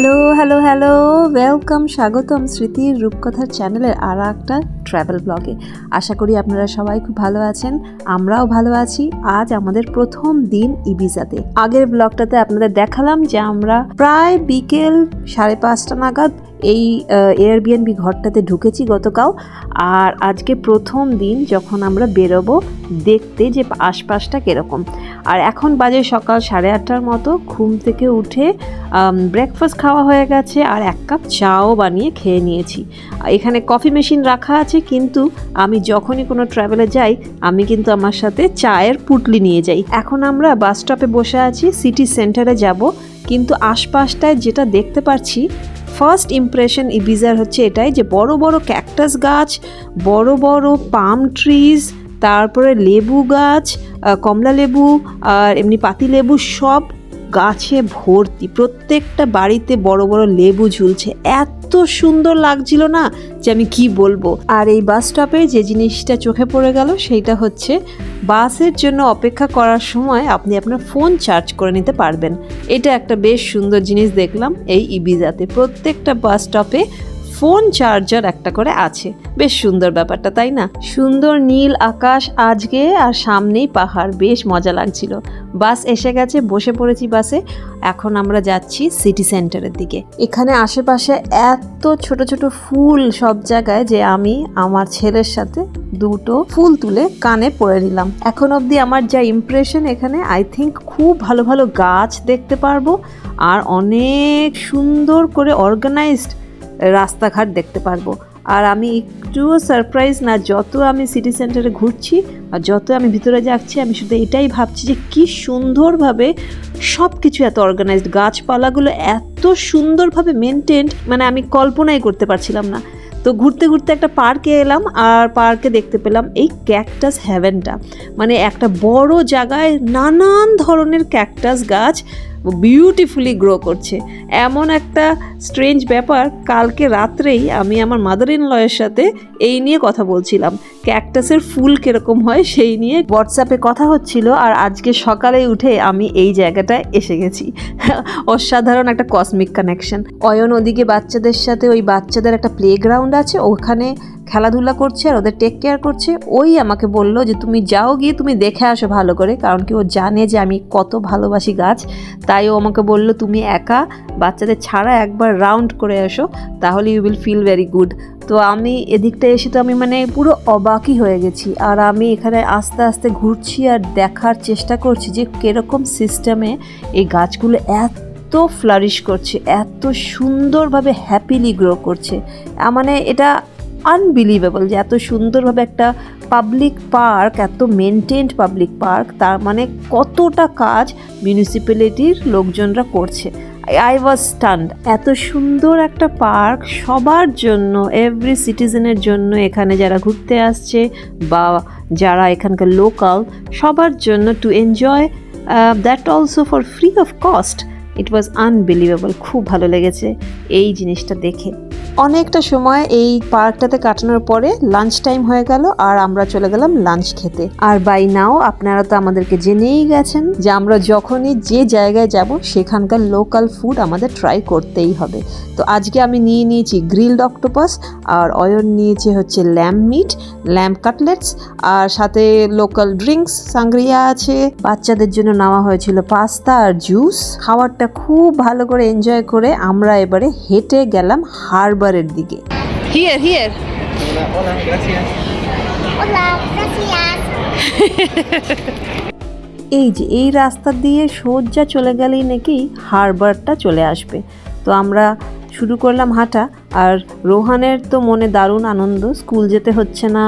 Hello hello hello welcome স্বাগতম স্মৃতির রূপকথার চ্যানেলের আর একটা ট্র্যাভেল ব্লগে আশা করি আপনারা সবাই খুব ভালো আছেন, আমরাও ভালো আছি। আজ আমাদের প্রথম দিন ইবিজাতে। আগের ব্লগটাতে আপনাদের দেখালাম যে আমরা প্রায় বিকেল সাড়ে পাঁচটা নাগাদ এই এয়ারবিএনবি ঘরটাতে ঢুকেছি গতকাল। আর আজকে প্রথম দিন যখন আমরা বেরোবো, দেখতে যে আশপাশটা কীরকম। আর এখন বাজে সকাল সাড়ে আটটার মতো, ঘুম থেকে উঠে ব্রেকফাস্ট খাওয়া হয়ে গেছে আর এক কাপ চাও বানিয়ে খেয়ে নিয়েছি। এখানে কফি মেশিন রাখা আছে, কিন্তু আমি যখনই কোনো ট্রাভেলে যাই, আমি কিন্তু আমার সাথে চায়ের পুটলি নিয়ে যাই। এখন আমরা বাস স্টপে বসে আছি সিটি সেন্টারে যাব, কিন্তু আশপাশটায় যেটা দেখতে পাচ্ছি ফার্স্ট ইমপ্রেশন ইবিজার হচ্ছে এটাই যে বড় বড় ক্যাকটাস গাছ, বড় বড় পাম ট্রিজ তারপরে লেবু গাছ কমলা লেবু আর এমনি পাতি লেবু সব গাছে ভর্তি, প্রত্যেকটা বাড়িতে বড় বড় লেবু ঝুলছে। এত সুন্দর লাগছিল না যে আমি কি বলব? আর এই বাস স্টপে যে জিনিসটা চোখে পড়ে গেল, সেইটা হচ্ছে বাসের জন্য অপেক্ষা করার সময় আপনি আপনার ফোন চার্জ করে নিতে পারবেন। এটা একটা বেশ সুন্দর জিনিস দেখলাম এই ইবিজাতে প্রত্যেকটা বাস স্টপে ফোন চার্জার একটা করে আছে। বেশ সুন্দর ব্যাপারটা, তাই না? সুন্দর নীল আকাশ আজকে আর সামনেই পাহাড়। বেশ মজা লাগছিল। বাস এসে গেছে, বসে পড়েছি বাসে। এখন আমরা যাচ্ছি সিটি সেন্টারের দিকে। এখানে আশেপাশে এত ছোট ছোট ফুল সব জায়গায় যে আমি আমার ছেলের সাথে দুটো ফুল তুলে কানে পরে নিলাম। এখন অবধি আমার যা ইমপ্রেশন এখানে আই থিঙ্ক খুব ভালো ভালো গাছ দেখতে পারব। আর অনেক সুন্দর করে অর্গানাইজড রাস্তাঘাট দেখতে পারব। আর আমি একটুও সারপ্রাইজ না, যত আমি সিটি সেন্টারে ঘুরছি আর যত আমি ভিতরে যাচ্ছি, আমি শুধু এটাই ভাবছি যে কি সুন্দরভাবে সব কিছু এত অর্গানাইজড গাছপালাগুলো এত সুন্দরভাবে মেনটেন্ড মানে আমি কল্পনাই করতে পারছিলাম না। তো ঘুরতে ঘুরতে একটা পার্কে এলাম আর পার্কে দেখতে পেলাম এই ক্যাকটাস হ্যাভেনটা মানে একটা বড় জায়গায় নানান ধরনের ক্যাকটাস গাছ বিউটিফুলি গ্রো করছে। এমন একটা স্ট্রেঞ্জ ব্যাপার, কালকে রাত্রেই আমি আমার মাদার ইন লয়ের সাথে এই নিয়ে কথা বলছিলাম। ক্যাকটাসের ফুল কীরকম হয় সেই নিয়ে হোয়াটসঅ্যাপে কথা হচ্ছিল আর আজকে সকালে উঠে আমি এই জায়গাটায় এসে গেছি। অসাধারণ একটা কসমিক কানেকশন অয়ন ওদিকে বাচ্চাদের সাথে ওই বাচ্চাদের একটা প্লেগ্রাউন্ড আছে, ওখানে খেলাধুলা করছে আর ওদের টেক কেয়ার করছে। ওই আমাকে বলল যে, তুমি যাও গিয়ে তুমি দেখে আসো ভালো করে। কারণ কি ও জানে যে আমি কত ভালোবাসি গাছ। তাই ও আমাকে বলল, তুমি একা বাচ্চাদের ছাড়া একবার রাউন্ড করে আসো তাহলে you will feel very good তো আমি এদিকটা এসে তো আমি মানে পুরো অবাকই হয়ে গেছি। আর আমি এখানে আস্তে আস্তে ঘুরছি আর দেখার চেষ্টা করছি যে কীরকম সিস্টেমে এই গাছগুলো এত এত ফ্লারিশ করছে, এত সুন্দরভাবে হ্যাপিলি গ্রো করছে। মানে এটা আনবিলিভেবল যে এত সুন্দরভাবে একটা পাবলিক পার্ক এত মেনটেন্ড পাবলিক পার্ক তার মানে কতটা কাজ মিউনিসিপ্যালিটির লোকজনরা করছে। আই ওয়াজ স্টান্ড এত সুন্দর একটা পার্ক সবার জন্য এভরি সিটিজেনের জন্য এখানে যারা ঘুরতে আসছে বা যারা এখানকার লোকাল সবার জন্য to enjoy that also for free of cost it was unbelievable খুব ভালো লেগেছে এই জিনিসটা দেখে। অনেকটা সময় এই পার্কটাতে কাটানোর পরে লাঞ্চ টাইম হয়ে গেল আর আমরা চলে গেলাম লাঞ্চ খেতে। আর বাই নাও আপনারা তো আমাদেরকে জেনেই গেছেন যে আমরা যখনই যে জায়গায় যাব সেখানকার লোকাল ফুড আমাদের ট্রাই করতেই হবে। তো আজকে আমি নিয়ে নিয়েছি গ্রিলড অক্টোপাস আর অয়ন নিয়েছে হচ্ছে ল্যাম্প মিট ল্যাম্প কাটলেটস আর সাথে লোকাল ড্রিঙ্কস সাংগ্রিয়া আছে। বাচ্চাদের জন্য নেওয়া হয়েছিল পাস্তা আর জুস খাবারটা খুব ভালো করে এনজয় করে আমরা এবারে হেঁটে গেলাম হারবারের দিকে। Here here. এই যে এই রাস্তা দিয়ে সোজা চলে গেলেই নাকি হারবারটা চলে আসবে। তো আমরা শুরু করলাম হাঁটা আর রোহানের তো মনে দারুণ আনন্দ স্কুল যেতে হচ্ছে না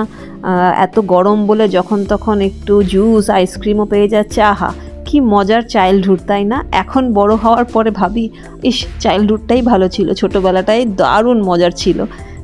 এত গরম বলে যখন তখন একটু জুস আইসক্রিমও পেয়ে যাচ্ছে আহা। কি মজার চাইল্ডহুড তাই না? এখন বড় হওয়ার পরে ভাবি, ইস চাইল্ডহুডটাই ভালো ছিল। ছোটোবেলাটাই দারুণ মজার ছিল।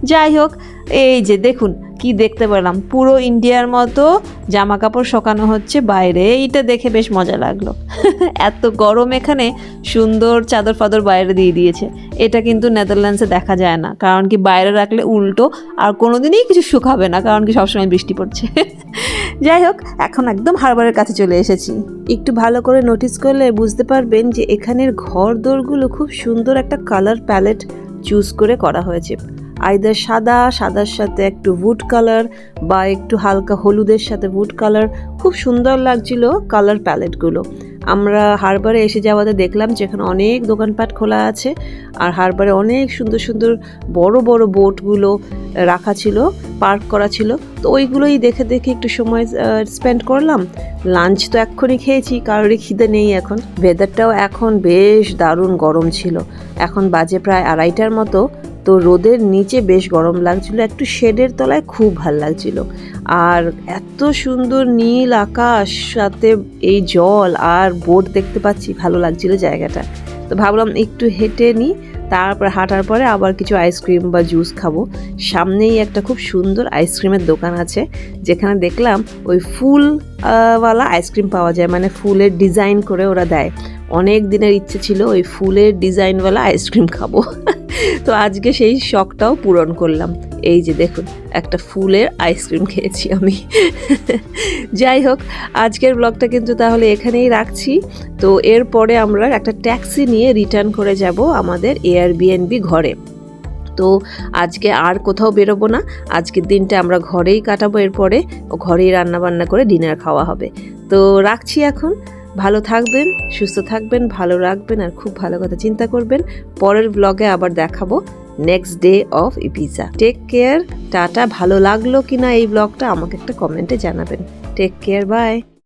যাই হোক, এই যে দেখুন কি দেখতে পেলাম। পুরো ইন্ডিয়ার মতো জামা কাপড় শোকানো হচ্ছে বাইরে। এইটা দেখে বেশ মজা লাগল। এত গরম এখানে, সুন্দর চাদর ফাদর বাইরে দিয়ে দিয়েছে। এটা কিন্তু নেদারল্যান্ডসে দেখা যায় না। কারণ কি বাইরে রাখলে উল্টো আর কোনোদিনই কিছু শুকাবে না, কারণ কি সবসময় বৃষ্টি পড়ছে। যাই হোক, এখন একদম হারবারের কাছে চলে এসেছি। একটু ভালো করে নোটিস করলে বুঝতে পারবেন যে এখানের ঘর দোরগুলো খুব সুন্দর একটা কালার প্যালেট চুজ করে করা হয়েছে। আইদার সাদা, সাদার সাথে একটু উড কালার বা একটু হালকা হলুদের সাথে উড কালার খুব সুন্দর লাগছিল কালার প্যালেটগুলো আমরা হারবারে এসে যাওয়াতে দেখলাম যেখানে অনেক দোকানপাট খোলা আছে আর হারবারে অনেক সুন্দর সুন্দর বড় বড় বোটগুলো রাখা ছিল পার্ক করা ছিল। তো ওইগুলোই দেখে দেখে একটু সময় স্পেন্ড করলাম। লাঞ্চ তো এক্ষুনি খেয়েছি, কারোরই খিদে নেই এখন। ওয়েদারটাও এখন বেশ দারুণ গরম ছিল। এখন বাজে প্রায় আড়াইটার মতো। তো রোদের নিচে বেশ গরম লাগছিল একটু শেডের তলায় খুব ভালো লাগছিল। আর এত সুন্দর নীল আকাশ সাথে এই জল আর বোট দেখতে পাচ্ছি ভালো লাগছিল জায়গাটা। তো ভাবলাম একটু হেঁটে নিই তারপর হাঁটার পরে আবার কিছু আইসক্রিম বা জুস খাব। সামনেই একটা খুব সুন্দর আইসক্রিমের দোকান আছে যেখানে দেখলাম ওই ফুল আহ, ওয়ালা আইসক্রিম পাওয়া যায় মানে ফুলের ডিজাইন করে ওরা দেয়। অনেক দিনের ইচ্ছে ছিল ওই ফুলের ডিজাইনওয়ালা আইসক্রিম খাব। তো আজকে সেই শখটাও পূরণ করলাম। এই যে দেখুন, একটা ফুলের আইসক্রিম খেয়েছি আমি। যাই হোক, আজকের ব্লগটা কিন্তু তাহলে এখানেই রাখছি। তো এরপরে আমরা একটা ট্যাক্সি নিয়ে রিটার্ন করে যাব আমাদের এয়ারবিএনবি ঘরে। তো আজকে আর কোথাও বেরোবো না। আজকের দিনটা আমরা ঘরেই কাটাবো এরপরে। ঘরেই রান্না বান্না করে ডিনার খাওয়া হবে। তো রাখছি এখন। ভালো থাকবেন, সুস্থ থাকবেন, ভালো রাখবেন আর খুব ভালো কথা চিন্তা করবেন। পরের ব্লগে আবার দেখাবো next day of Ibiza take care tata. ভালো লাগল কিনা এই ব্লগটা আমাকে একটা কমেন্টে জানাবেন। Take care bye